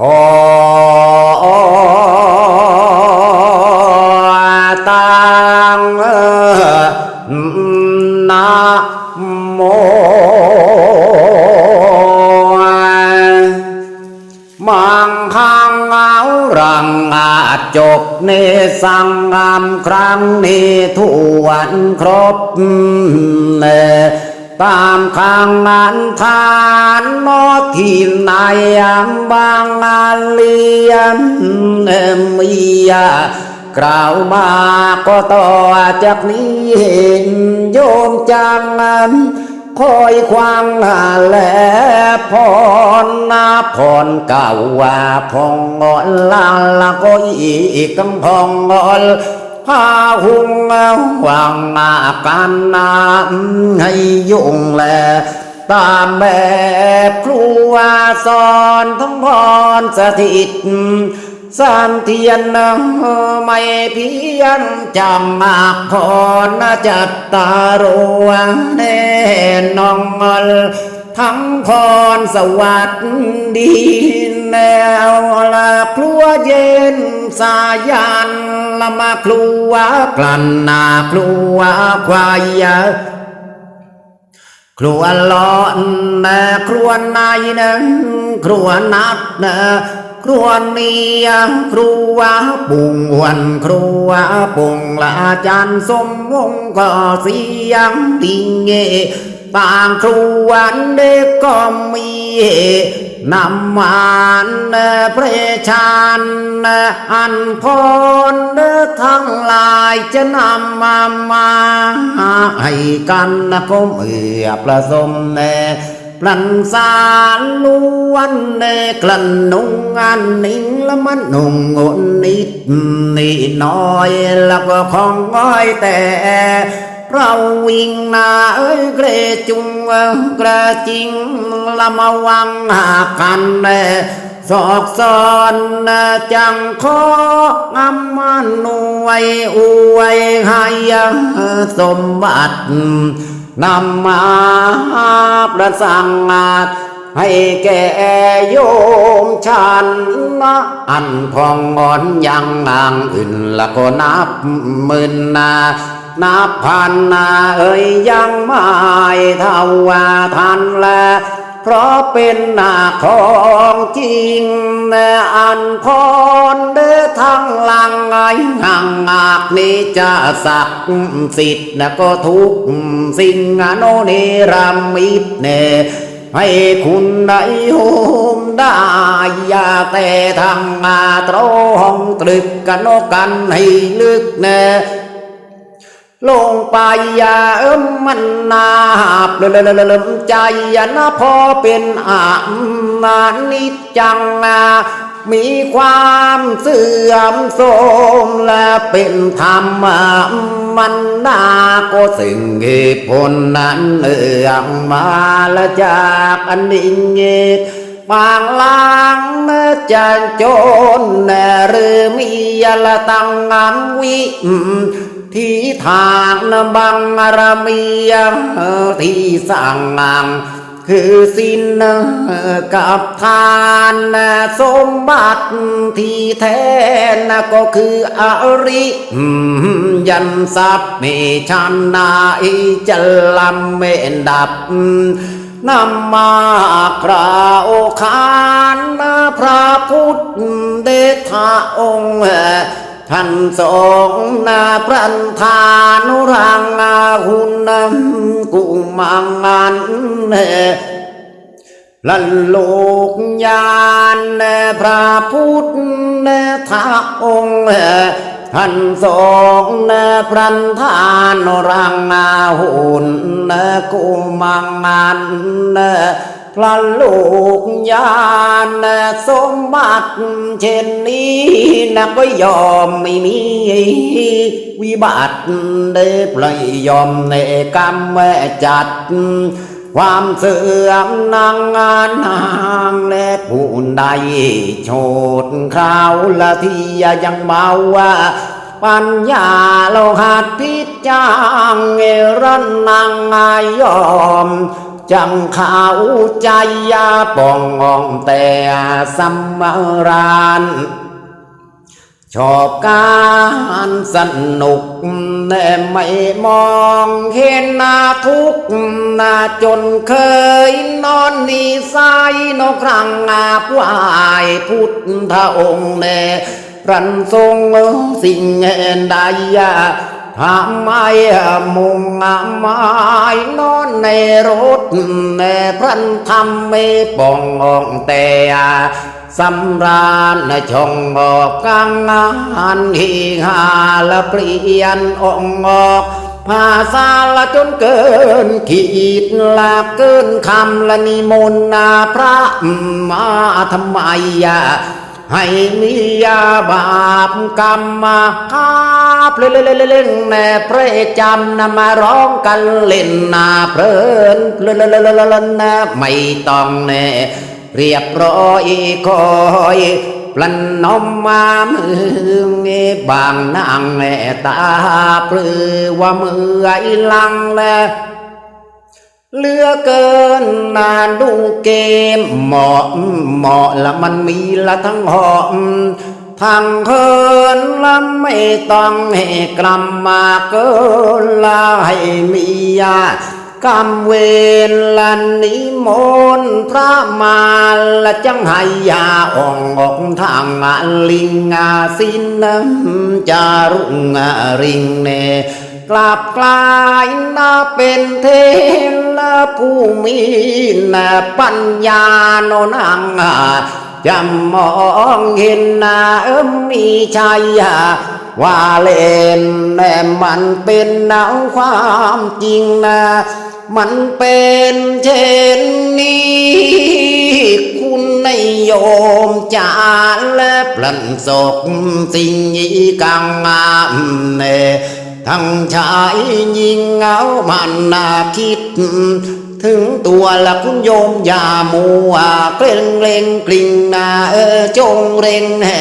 พอตังนะโมมังคังเอารังอาจจบเนสังงามครั้งนี้ทวนครบเน ตามข้างนั้นทานนอที่นายมบางอาเลียมเอมียกล่าวมาก็ต่อจากนี้เห็นโยมจังอันคอยควางและพรนาพรเก่าว่าพองงอนลาละก็อีกกังพองงอน พาหุงวางอาการนาให้ยุ่งแล ตามแบบครูว่าสอนทั้งพรสถิตสามเทียนไม่เพียงจำมากพรจัตตารวงแน่นองทั้งพรสวัสดีแนวละครัวเย็นสายัน ละมาครัวกลั่นนาครัวควายครัวล้อนนะครัวในนะครัวนัดนะครัวเนียครัวปุงวันครัวปุงละอาจารย์สมวงก็เสียงติงเง ต่างครัวเด็กก็มีนำมานพระชานอันพรทั้งหลายจะนำมามาให้กันนะก็เมื่อประสมแน่ปลันสารล้วนเนกลันนุงงานนิ่งละมันนุ่งงนิดนี่น้อยแล้วก็ของง้อยแต่ เราวิ่งนาเอ้ยเกรจุงกระจิงละมาวังหากันแน่สอกซอนจังของามมันวยอวยให้สมบัตินำมาประสังอาจให้แก่โยมฉันนะอันพองงอนยังนางอื่นละก็นับหมื่นนา นับพันนาเอ้ยยังไม่เท่าว่าทันแลเพราะเป็นหน้าของจริงแอันพรเด้อทั้งลังไงห่างหากนี้จะสักสิทธิ์นะก็ทุกสิ่งอโนเนรามิตเนให้คุณได้โฮมได้ยาแต่ทางมาตรองตรึกกันโนกันให้ลึกแน่ ลงไปอย่าเอิมมันนาบเลิมเลิมใจอย่านะพอเป็นอานานิจังนามีความเสื่อมโทรมและเป็นธรรมมันนาก็สิ่งเหตุผลนั้นเอื่องมาละจากอันนิ่งเงตบางล้างเมื่อจะโจนแน่หรือมีละตังงามวิ ที่ทางนบังอามีที่สั่งงางคือสินกับทานสมบัติที่แท้นก็คืออริยันทรัพย์มีชันนาอิจลำเมนดับนำมาคราวขานพระพุทธเดชะองค์ ท่านทรงนาพรันทานุรังอาหุนกุมังงันเลันโลกยานพระพุทธทาองค์ท่านทรงพรันทานรังอาหุนกุมังงัน พระลูกยานสมบัติเช่นนี้นะก็ยอมไม่มีวิบัติได้ปล่อยยอมในกรรมแม่จัด ความเสื่อมนางงานนางและผู้ใดโชดคราวละที่ยังเมาว่าปัญญาโลหัดพิจางเอรันนางอายอม จังข่าวใจยาปองงองแต่สัมรานชอบการสนุกแต่ไม่มองเห็นหน้าทุกหน้าจนเคยนอนนิสัยนกครั้งอาบวายพุทธองค์แน่รันทรงสิ่งใด ทำไมมุงไม้นอนในรถแน่พรันทำไม่ปององแต่สำราญนชงบอกกลางงานฮีฮาละเปลี่ยนองออกภาษาละจนเกินขีดละเกินคำละนิมนต์นาพระมาทำไมอะให้มียาบาปกรรมมาคา บเล่นเล่นเล่นแน่เพรจำนะมาร้องกันเล่นนาเพลินเล่นเล่นเล่นเล่นะไม่ต้องแน่เรียบร้อยคอยปลันนมมามือบางนางแม่ตาปลือว่ามือไอ้ลังแลเลือเกินนานดูเกมเหมาะเหมาะละมันมีละทั้งหอม ทางเฮินละไม่ต้องให้กลัมมาเกินละให้มียากรรมเวรละนิมนต์พระมาละจังให้ยาอ่องออกทางลิงอาสินน้ำจารุงริงเนกลับกลายนาเป็นเทละผู้มีนาปัญญาโนนัง จะมองเห็นนาเอิมมีชัยว่าเล่นแน่มันเป็นหนาวความจริงนะมันเป็นเช่นนี้ คุณในโยมจาและปลันศกสิ่งยีกังงามเนทั้งชายหญิงเงามันนาคิด ถึงตัวละคุณโยมอย่ามัวเกรงเรงกลิ่งนาเออจงเร่งแห่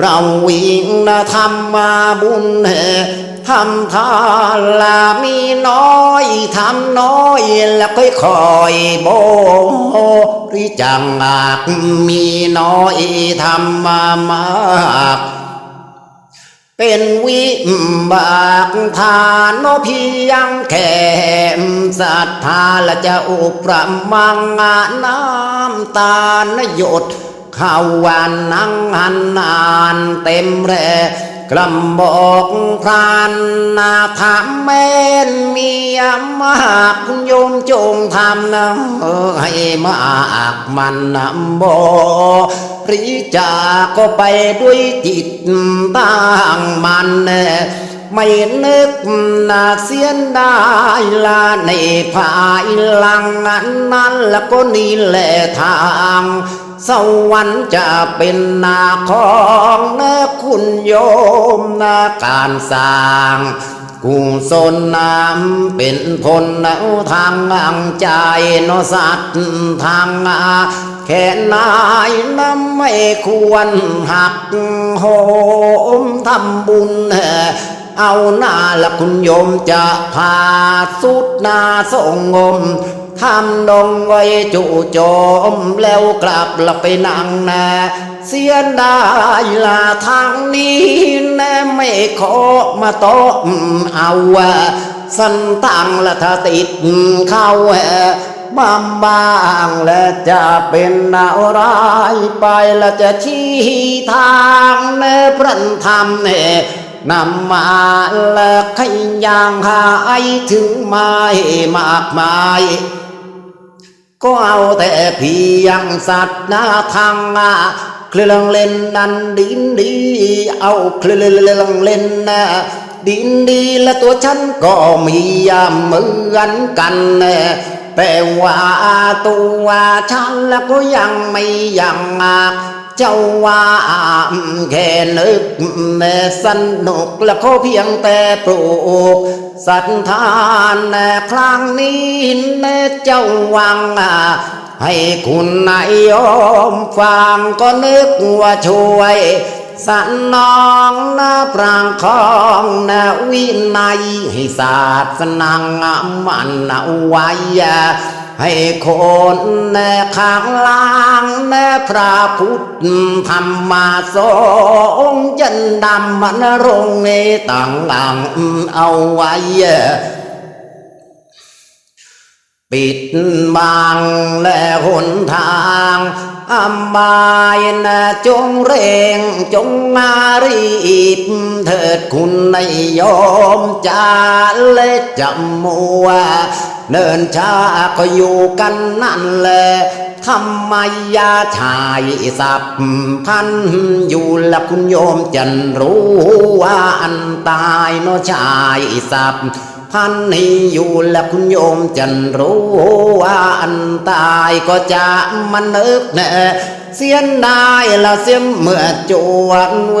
เราวิ่งนะทำมาบุญแห่ทำทานละมีน้อยทำน้อยแล้วค่อยคอยโบริจังอากมีน้อยทำมามาก เป็นวิบากทานโนเพียงแค่ศรัทธาและจะอุปรมังน้ำตาลหยดข้าววานนังหันนานเต็มแรกลำบอกพรานนาถามแม่นมียมากโยมจงทำนะให้มากมันนะบอ ริจาก็ไปด้วยจิตตั้งมันไม่นึกนาเสียนได้ละในภายหลังนั้นแล้วก็นี่แหละทางสวรรค์จะเป็นนาของนะคุณโยมนาการสร้างกุศลนามเป็นผลนทางอังใจนอสัตว์ทางอา แค่นายน้ำไม่ควรหักโหมทำบุญเอาหน้าละคุณโยมจะพาสุดนาส่งงมทำดงไว้จู่โจมแล้วกลับละไปนั่งนาเสียดายละทางนี้นะไม่ขอมาโตะเอาสันตังละถ้าติดเข้า บ้ามบางและจะเป็นอะไรไปและจะชี้ทางในพระธรรมเนี่ยนำมาและขยังหายถึงไม่มากมายก็เอาแต่เพียงสัตว์นาทางอาเครื่องเล่นนันดินดี เอาเครื่องเล่นนะดินดีและตัวฉันก็มีเหมือนกันน่ แต่ว่าตัวฉันแล้วก็ยังไม่ยังเจ้าว่าแค่นึกแม่สนุกแล้วก็เพียงแต่ปลูกศรัทานแน่ครั้งนี้แน่เจ้าวังให้คุณนายยอมฟังก็นึกว่าช่วย สันนองนาปรางของนาวินัยให้ศาสนางมันเอาไว้ให้คนแน่ข้างล่างแน่พระพุทธธรรมาสงจันดำมันรงในต่างหลังเอาไว้ ปิดบังและหนทางอำบายนะจงเร่งจงมารีบ เถิดคุณในยอมจาเล็จำมัว เนินช้าก็อยู่กันนั่นแหละทำไมยาชายสับพันอยู่ละคุณโยมจันรู้ว่าอันตายเนาะชายสับ พันนี้อยู่แล้วคุณโยมจันรู้ว่าอันตายก็จะมันนึกแน่เสียนได้ละเสียมเมื่อจวนเว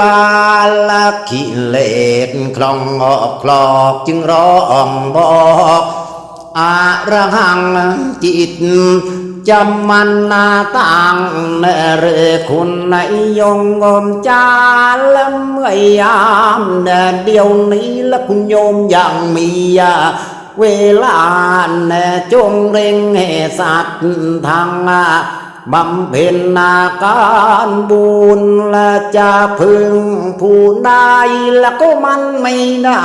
ลาละกิเลสคลองออกคลอกจึงร้องบอกอาระหังจิต จำมันนาตังเนเรคุณในยงงมจาละเมื่อยามเนเดียวนี้ละคุณโยมยังมีเวลาแน่จงเร่งให้สัตว์ทางบำเพ็ญนาการบุญและจะพึงผู้ใดแล้วก็มันไม่ได้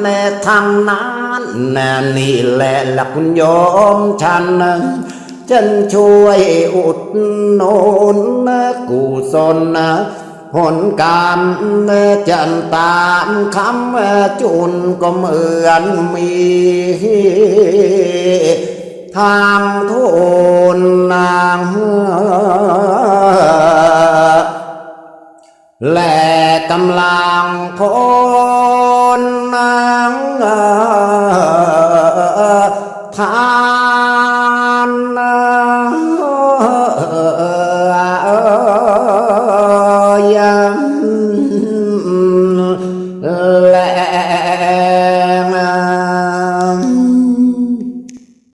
แนทางนั้นแนนี่แหละละคุณโยมฉัน ฉันช่วยอุดหนุนกุศลผลกรรมจันตามคำจุนก็เหมือนมี ทางทุนนางและกำลังพลนาง